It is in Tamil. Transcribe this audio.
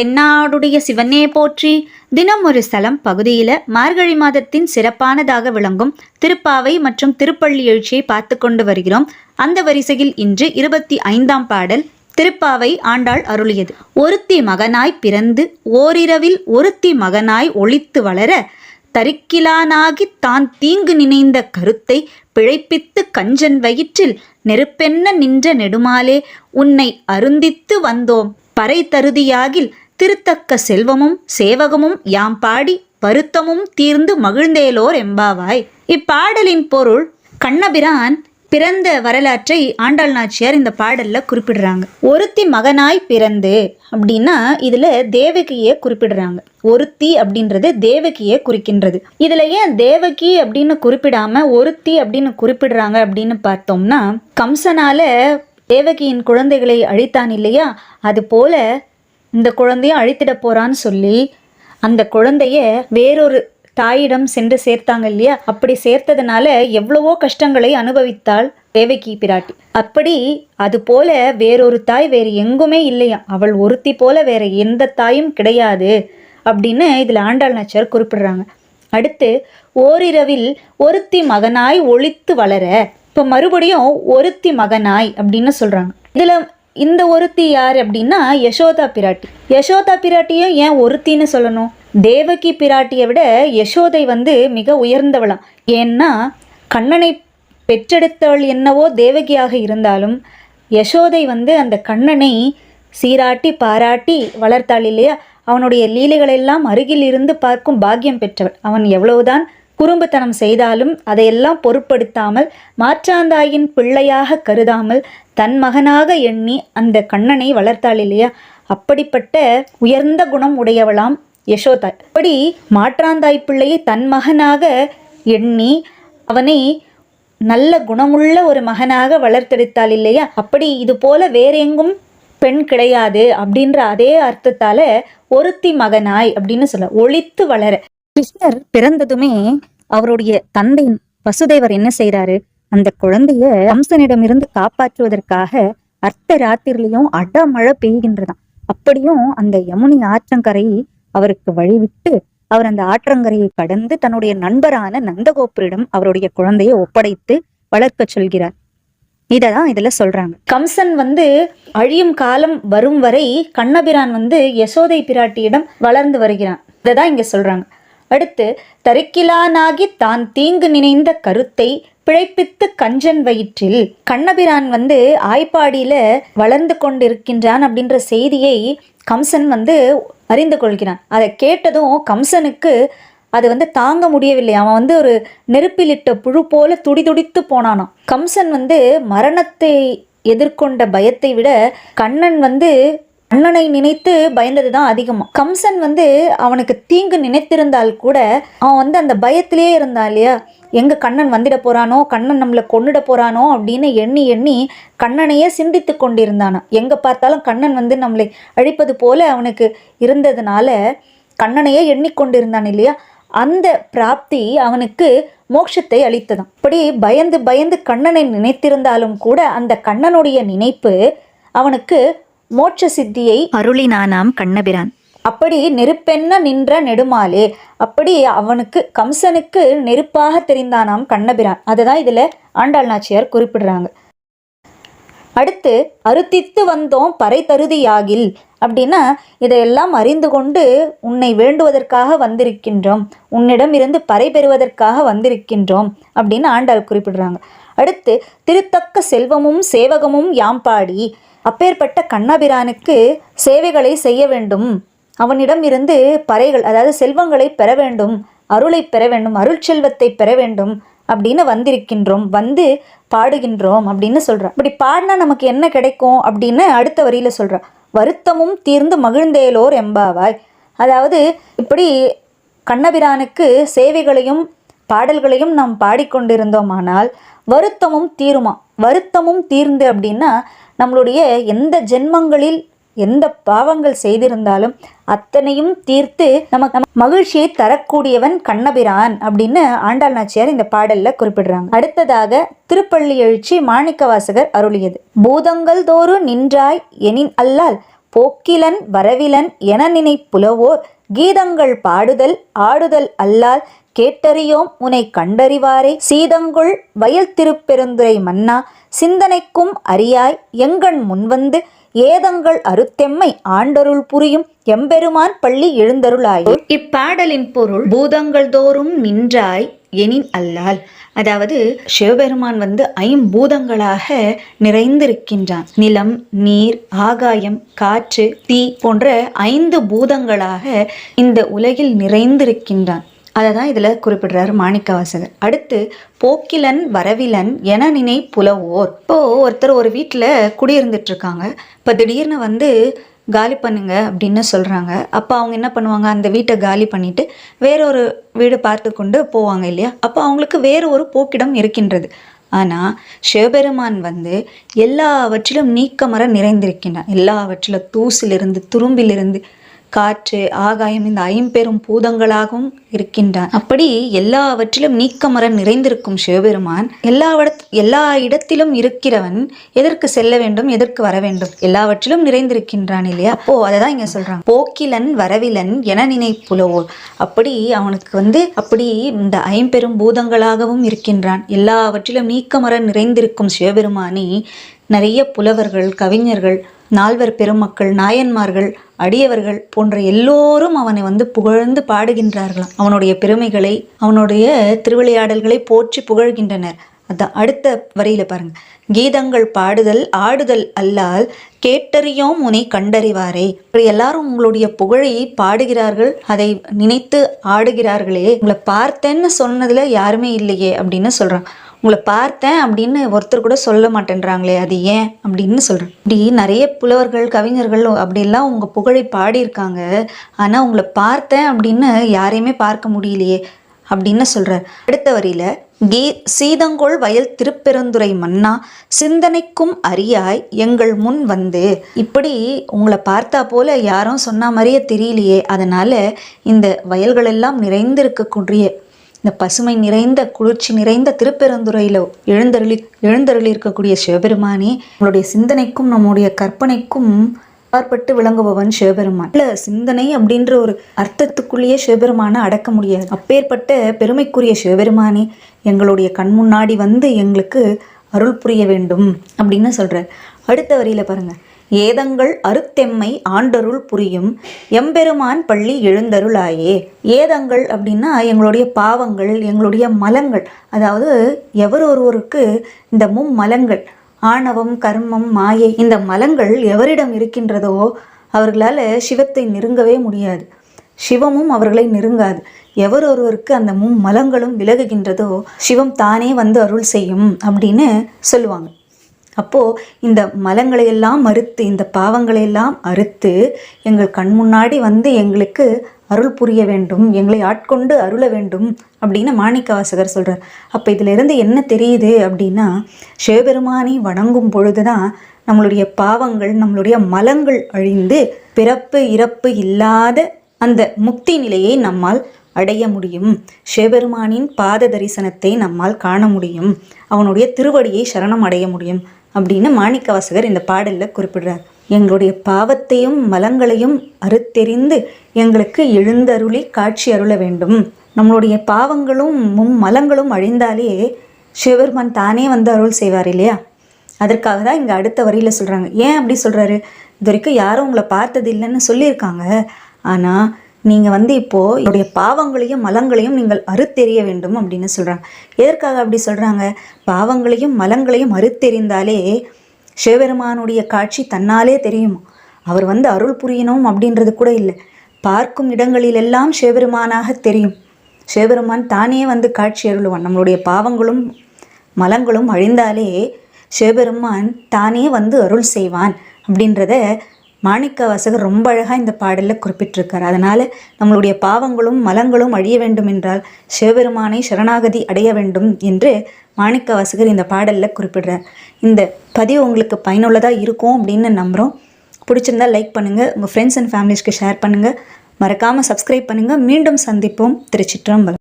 தென்னாடுடைய சிவனே போற்றி. தினம் ஒரு ஸ்தலம் பகுதியில் மார்கழி மாதத்தின் சிறப்பானதாக விளங்கும் திருப்பாவை மற்றும் திருப்பள்ளி எழுச்சியை பார்த்து கொண்டு வருகிறோம். அந்த வரிசையில் இன்று இருபத்தி ஐந்தாம் பாடல் திருப்பாவை ஆண்டாள் அருளியது. ஒருத்தி மகனாய் பிறந்து ஓரிரவில் ஒருத்தி மகனாய் ஒளித்து வளர தரிக்கிலானாகித் தான் தீங்கு நினைந்த கருத்தை பிழைப்பித்து கஞ்சன் வயிற்றில் நெருப்பென்ன நின்ற நெடுமாலே உன்னை அருந்தித்து வந்தோம். பறை தருதியாகில் திருத்தக்க செல்வமும் சேவகமும் யாம் பாடி வருத்தமும் தீர்ந்து மகிழ்ந்தேலோர் எம்பாவாய் இப்பாடலின் பொருள் கண்ணபிரான் பிறந்த வரலாற்றை ஆண்டாள் நாச்சியார் இந்த பாடல்ல குறிப்பிடுறாங்க. ஒருத்தி மகனாய் பிறந்து அப்படின்னா இதுல தேவகியை குறிப்பிடுறாங்க. ஒருத்தி அப்படின்றது தேவகியை குறிக்கின்றது. இதுல ஏன் தேவகி அப்படின்னு குறிப்பிடாம ஒருத்தி அப்படின்னு குறிப்பிடுறாங்க அப்படின்னு பார்த்தோம்னா கம்சனால தேவகியின் குழந்தைகளை அழித்தான் இல்லையா? அது போல இந்த குழந்தைய அழித்திட போகிறான்னு சொல்லி அந்த குழந்தைய வேறொரு தாயிடம் சென்று சேர்த்தாங்க இல்லையா? அப்படி சேர்த்ததுனால எவ்வளவோ கஷ்டங்களை அனுபவித்தாள் தேவகி பிராட்டி. அப்படி அது போல வேறொரு தாய் வேறு எங்குமே இல்லையா? அவள் ஒருத்தி போல வேற எந்த தாயும் கிடையாது அப்படின்னு இதில் ஆண்டாள் நாச்சியார் குறிப்பிடுறாங்க. அடுத்து ஓரிரவில் ஒருத்தி மகனாய் ஒழித்து வளர இப்போ மறுபடியும் ஒருத்தி மகனாய் அப்படின்னு சொல்கிறாங்க இதில் இந்த ஒருத்தி யார் அப்படின்னா யசோதா பிராட்டி. யசோதா பிராட்டியும் ஏன் ஒருத்தின்னு சொல்லணும்? தேவகி பிராட்டியை விட யசோதை வந்து மிக உயர்ந்தவளாம். ஏன்னா கண்ணனை பெற்றெடுத்தவள் என்னவோ தேவகியாக இருந்தாலும் யசோதை வந்து அந்த கண்ணனை சீராட்டி பாராட்டி வளர்த்தாள் இல்லையா? அவனுடைய லீலைகளெல்லாம் அருகில் இருந்து பார்க்கும் பாக்கியம் பெற்றவள். அவன் எவ்வளவுதான் குறும்புத்தனம் செய்தாலும் அதையெல்லாம் பொருட்படுத்தாமல் மாற்றாந்தாயின் பிள்ளையாக கருதாமல் தன் மகனாக எண்ணி அந்த கண்ணனை வளர்த்தாள் இல்லையா? அப்படிப்பட்ட உயர்ந்த குணம் உடையவளாம் யசோதா. அப்படி மாற்றாந்தாய் பிள்ளையை தன் மகனாக எண்ணி அவனை நல்ல குணமுள்ள ஒரு மகனாக வளர்த்தெடுத்தாள் இல்லையா? அப்படி இது போல வேறெங்கும் பெண் கிடையாது அப்படின்ற அதே அர்த்தத்தால ஒருத்தி மகனாய் அப்படின்னு சொல்ல ஒளித்து வளர. கிருஷ்ணர் பிறந்ததுமே அவருடைய தந்தை வசுதேவர் என்ன செய்யறாரு அந்த குழந்தைய கம்சனிடமிருந்து காப்பாற்றுவதற்காக அர்த்த ராத்திரிலையும் அடமழை பெய்கின்றதாம். அப்படியும் அந்த யமுனி ஆற்றங்கரை அவருக்கு வழிவிட்டு அவர் அந்த ஆற்றங்கரையை கடந்து தன்னுடைய நண்பரான நந்தகோபுரிடம் அவருடைய குழந்தையை ஒப்படைத்து வளர்க்க சொல்கிறார். இததான் இதுல சொல்றாங்க. கம்சன் வந்து அழியும் காலம் வரும் வரை கண்ணபிரான் வந்து யசோதை பிராட்டியிடம் வளர்ந்து வருகிறான். இததான் இங்க சொல்றாங்க. அடுத்து தருக்கிலானாகி தான் தீங்கு நினைந்த கருத்தை பிழைப்பித்து கஞ்சன் வயிற்றில். கண்ணபிரான் வந்து ஆய்ப்பாடியில் வளர்ந்து கொண்டிருக்கின்றான் அப்படின்ற செய்தியை கம்சன் வந்து அறிந்து கொள்கிறான். அதை கேட்டதும் கம்சனுக்கு அது வந்து தாங்க முடியவில்லை. அவன் வந்து ஒரு நெருப்பிலிட்ட புழு போல துடிதுடித்து போனானான் கம்சன் வந்து மரணத்தை எதிர்கொண்ட பயத்தை விட கண்ணன் வந்து கண்ணனை நினைத்து பயந்தது தான் அதிகமாக கம்சன் வந்து அவனுக்கு தீங்கு நினைத்திருந்தால் கூட அவன் வந்து அந்த பயத்திலேயே இருந்தான் இல்லையா? எங்க கண்ணன் வந்துட போறானோ கண்ணன் நம்மளை கொன்னுட போறானோ அப்படின்னு எண்ணி எண்ணி கண்ணனையே சிந்தித்து கொண்டிருந்தானாம் எங்க பார்த்தாலும் கண்ணன் வந்து நம்மளை அழிப்பது போல அவனுக்கு இருந்ததுனால கண்ணனையே எண்ணிக்கொண்டிருந்தான் இல்லையா? அந்த பிராப்தி அவனுக்கு மோட்சத்தை அளித்ததாம் இப்படி பயந்து பயந்து கண்ணனை நினைத்திருந்தாலும் கூட அந்த கண்ணனுடைய நினைப்பு அவனுக்கு மோட்ச சித்தியை அருளினானாம் கண்ணபிரான். அப்படி நெருப்பென்ன நின்ற நெடுமாலே அப்படி அவனுக்கு கம்சனுக்கு நெருப்பாக தெரிந்தானாம் கண்ணபிரான். அதுதான் இதுல ஆண்டாள் நாச்சியார் குறிப்பிடுறாங்க. அடுத்து அறுத்தித்து வந்தோம் பறை தருதியாகில் அப்படின்னா இதையெல்லாம் அறிந்து கொண்டு உன்னை வேண்டுவதற்காக வந்திருக்கின்றோம் உன்னிடம் இருந்து பறை பெறுவதற்காக வந்திருக்கின்றோம் அப்படின்னு ஆண்டாள் குறிப்பிடுறாங்க. அடுத்து திருத்தக்க செல்வமும் சேவகமும் யாம் பாடி. அப்பேற்பட்ட கண்ணபிரானுக்கு சேவைகளை செய்ய வேண்டும். அவனிடம் இருந்து பறைகள் அதாவது செல்வங்களை பெற வேண்டும். அருளை பெற வேண்டும். அருள் செல்வத்தை பெற வேண்டும். அப்படின்னு வந்திருக்கின்றோம். வந்து பாடுகின்றோம் அப்படின்னு சொல்கிறான் இப்படி பாடினா நமக்கு என்ன கிடைக்கும் அப்படின்னு அடுத்த வரியில சொல்கிறான் வருத்தமும் தீர்ந்து மகிழ்ந்தேலோர் எம்பாவாய் அதாவது இப்படி கண்ணபிரானுக்கு சேவைகளையும் பாடல்களையும் நாம் பாடிக்கொண்டிருந்தோமானால் வருத்தமும் தீருமா வருத்தமும் தீர்ந்து அப்படின்னா நம்மளுடைய எந்த ஜென்மங்களில் எந்த பாவங்கள் செய்திருந்தாலும் அத்தனையும் தீர்த்து நமக்கு மகிழ்ச்சியை தரக்கூடியவன் கண்ணபிரான் அப்படின்னு ஆண்டாள் நாச்சியார் இந்த பாடல்ல குறிப்பிடுறாங்க. அடுத்ததாக திருப்பள்ளி எழுச்சி மாணிக்க வாசகர் அருளியது. பூதங்கள் தோறு நின்றாய் எனின் அல்லால் போக்கிலன் வரவிலன் என நினை புலவோர் கீதங்கள் பாடுதல் ஆடுதல் அல்லால் கேட்டறியோம் உனை கண்டறிவாரே. சீதங்குள் வயல் திருப்பெருந்துரை மன்னா சிந்தனைக்கும் அறியாய் எங்கண் முன்வந்து ஏதங்கள் அருத்தெம்மை ஆண்டருள் புரியும் எம்பெருமான் பள்ளி எழுந்தருளாய். இப்பாடலின் பொருள் பூதங்கள் தோறும் நின்றாய் எனின் அல்லால். அதாவது சிவபெருமான் வந்து ஐம்பூதங்களாக நிறைந்திருக்கின்றான். நிலம் நீர் ஆகாயம் காற்று தீ போன்ற ஐந்து பூதங்களாக இந்த உலகில் நிறைந்திருக்கின்றான். அதை தான் இதில் குறிப்பிடுறாரு மாணிக்கவாசகர். அடுத்து போக்கிலன் வரவிலன் என நினை புலவோர். இப்போ ஒருத்தர் ஒரு வீட்டில் குடியிருந்துட்டு இருக்காங்க இப்போ திடீர்னு வந்து காலி பண்ணுங்க அப்படின்னு சொல்கிறாங்க அப்போ அவங்க என்ன பண்ணுவாங்க? அந்த வீட்டை காலி பண்ணிவிட்டு வேறொரு வீடு பார்த்து கொண்டு போவாங்க இல்லையா? அப்போ அவங்களுக்கு வேறு ஒரு போக்கிடம் இருக்கின்றது. ஆனால் சிவபெருமான் வந்து எல்லாவற்றிலும் நீக்கமர நிறைந்திருக்கின்றான் எல்லாவற்றிலும் தூசிலிருந்து துரும்பிலிருந்து காற்று ஆகாயம் இந்த ஐம்பெரும் பூதங்களாகவும் இருக்கின்றான். அப்படி எல்லாவற்றிலும் நீக்கமர நிறைந்திருக்கும் சிவபெருமான் எல்லா எல்லா இடத்திலும் இருக்கிறவன் எதற்கு செல்ல வேண்டும் எதற்கு வர வேண்டும்? எல்லாவற்றிலும் நிறைந்திருக்கின்றான் இல்லையா? அப்போ அதை தான் இங்க சொல்றான் போக்கிலன் வரவிலன் என நினைப்புலவோர் அப்படி அவனுக்கு வந்து அப்படி இந்த ஐம்பெரும் பூதங்களாகவும் இருக்கின்றான். எல்லாவற்றிலும் நீக்கமர நிறைந்திருக்கும் சிவபெருமானி நிறைய புலவர்கள் கவிஞர்கள் நால்வர் பெருமக்கள் நாயன்மார்கள் அடியவர்கள் போன்ற எல்லோரும் அவனை வந்து புகழ்ந்து பாடுகின்றார்களாம். அவனுடைய பெருமைகளை அவனுடைய திருவிளையாடல்களை போற்றி புகழ்கின்றனர். அதான் அடுத்த வரியில பாருங்க. கீதங்கள் பாடுதல் ஆடுதல் அல்லால் கேட்டறியோம் உனை கண்டறிவாரே. எல்லாரும் உங்களுடைய புகழை பாடுகிறார்கள் அதை நினைத்து ஆடுகிறார்களே. உங்களை பார்த்தேன்னு சொன்னதுல யாருமே இல்லையே அப்படின்னு சொல்றான். உங்களை பார்த்தேன் அப்படின்னு ஒருத்தர் கூட சொல்ல மாட்டேன்றாங்களே அது ஏன் அப்படின்னு சொல்கிறேன் இப்படி நிறைய புலவர்கள் கவிஞர்கள் அப்படிலாம் உங்கள் புகழை பாடியிருக்காங்க. ஆனால் உங்களை பார்த்தேன் அப்படின்னு யாரையுமே பார்க்க முடியலையே அப்படின்னு சொல்கிறார் அடுத்த வரியில் கீ சீதங்கோள் வயல் திருப்பெருந்துறை மன்னா சிந்தனைக்கும் அறியாய் எங்கள் முன் வந்து. இப்படி உங்களை பார்த்தா போல யாரும் சொன்ன மாதிரியே தெரியலையே. அதனால் இந்த வயல்களெல்லாம் நிறைந்திருக்கக்கூடிய இந்த பசுமை நிறைந்த குளிர்ச்சி நிறைந்த திருப்பெருந்துறையில் எழுந்தருளி எழுந்தருளி இருக்கக்கூடிய சிவபெருமானே நம்மளுடைய சிந்தனைக்கும் நம்முடைய கற்பனைக்கும் பார்ப்பட்டு விளங்குபவன் சிவபெருமான். இல்ல சிந்தனை அப்படின்ற ஒரு அர்த்தத்துக்குள்ளேயே சிவபெருமானை அடக்க முடியாது. அப்பேற்பட்ட பெருமைக்குரிய சிவபெருமானே எங்களுடைய கண் முன்னாடி வந்து எங்களுக்கு அருள் புரிய வேண்டும் அப்படின்னு சொல்றார். அடுத்த வரியில பாருங்க. ஏதங்கள் அருத்தெம்மை ஆண்டருள் புரியும். எம்பெருமான் பள்ளி எழுந்தருளாயே. ஏதங்கள் அப்படின்னா எங்களுடைய பாவங்கள் எங்களுடைய மலங்கள். அதாவது எவர் ஒருவருக்கு இந்த மும்மலங்கள் ஆணவம் கர்மம் மாயை இந்த மலங்கள் எவரிடம் இருக்கின்றதோ அவர்களால் சிவத்தை நெருங்கவே முடியாது. சிவமும் அவர்களை நெருங்காது. எவர் ஒருவருக்கு அந்த மும்மலங்களும் விலகுகின்றதோ சிவம் தானே வந்து அருள் செய்யும் அப்படின்னு சொல்லுவாங்க. அப்போது இந்த மலங்களையெல்லாம் மறுத்து இந்த பாவங்களையெல்லாம் அறுத்து எங்கள் கண் முன்னாடி வந்து எங்களுக்கு அருள் புரிய வேண்டும் எங்களை ஆட்கொண்டு அருள வேண்டும் அப்படின்னு மாணிக்க வாசகர் சொல்கிறார் அப்போ இதிலிருந்து என்ன தெரியுது அப்படின்னா சிவபெருமானை வணங்கும் பொழுது தான் நம்மளுடைய பாவங்கள் நம்மளுடைய மலங்கள் அழிந்து பிறப்பு இறப்பு இல்லாத அந்த முக்தி நிலையை நம்மால் அடைய முடியும். சிவபெருமானின் பாத தரிசனத்தை நம்மால் காண முடியும். அவனுடைய திருவடியை சரணம் அடைய முடியும். அப்படின்னு மாணிக்கவாசகர் இந்த பாடலில் குறிப்பிடுறார். எங்களுடைய பாவத்தையும் மலங்களையும் அறுத்தெறிந்து எங்களுக்கு எழுந்தருளி காட்சி அருள வேண்டும். நம்மளுடைய பாவங்களும் மும் மலங்களும் அழிந்தாலே சிவபெருமான் தானே வந்து அருள் செய்வார் இல்லையா? அதற்காக தான் இங்கே அடுத்த வரியில் சொல்கிறாங்க ஏன் அப்படி சொல்கிறாரு இது வரைக்கும் யாரும் உங்களை பார்த்தது இல்லைன்னு சொல்லியிருக்காங்க. ஆனால் நீங்கள் வந்து இப்போது என்னுடைய பாவங்களையும் மலங்களையும் நீங்கள் அறுத்தெறிய வேண்டும் அப்படின்னு சொல்கிறாங்க எதற்காக அப்படி சொல்கிறாங்க பாவங்களையும் மலங்களையும் அறுத்தெறிந்தாலே சிவபெருமானுடைய காட்சி தன்னாலே தெரியும். அவர் வந்து அருள் புரியணும் அப்படின்றது கூட இல்லை. பார்க்கும் இடங்களிலெல்லாம் சிவபெருமானாக தெரியும். சிவபெருமான் தானே வந்து காட்சி அருளுவான். நம்மளுடைய பாவங்களும் மலங்களும் அழிந்தாலே சிவபெருமான் தானே வந்து அருள் செய்வான் அப்படின்றத மாணிக்க வாசகர் ரொம்ப அழகாக இந்த பாடலில் குறிப்பிட்டிருக்கார். அதனால் நம்மளுடைய பாவங்களும் மலங்களும் அழிய வேண்டும் என்றால் சிவபெருமானை சரணாகதி அடைய வேண்டும் என்று மாணிக்க வாசகர் இந்த பாடலில் குறிப்பிடுறார். இந்த பதிவு உங்களுக்கு பயனுள்ளதாக இருக்கும் அப்படின்னு நம்புகிறோம் பிடிச்சிருந்தால் லைக் பண்ணுங்கள் உங்கள் ஃப்ரெண்ட்ஸ் அண்ட் ஃபேமிலிஸ்க்கு ஷேர் பண்ணுங்கள் மறக்காமல் சப்ஸ்கிரைப் பண்ணுங்கள் மீண்டும் சந்திப்போம். திருச்சிற்றம்பலம்.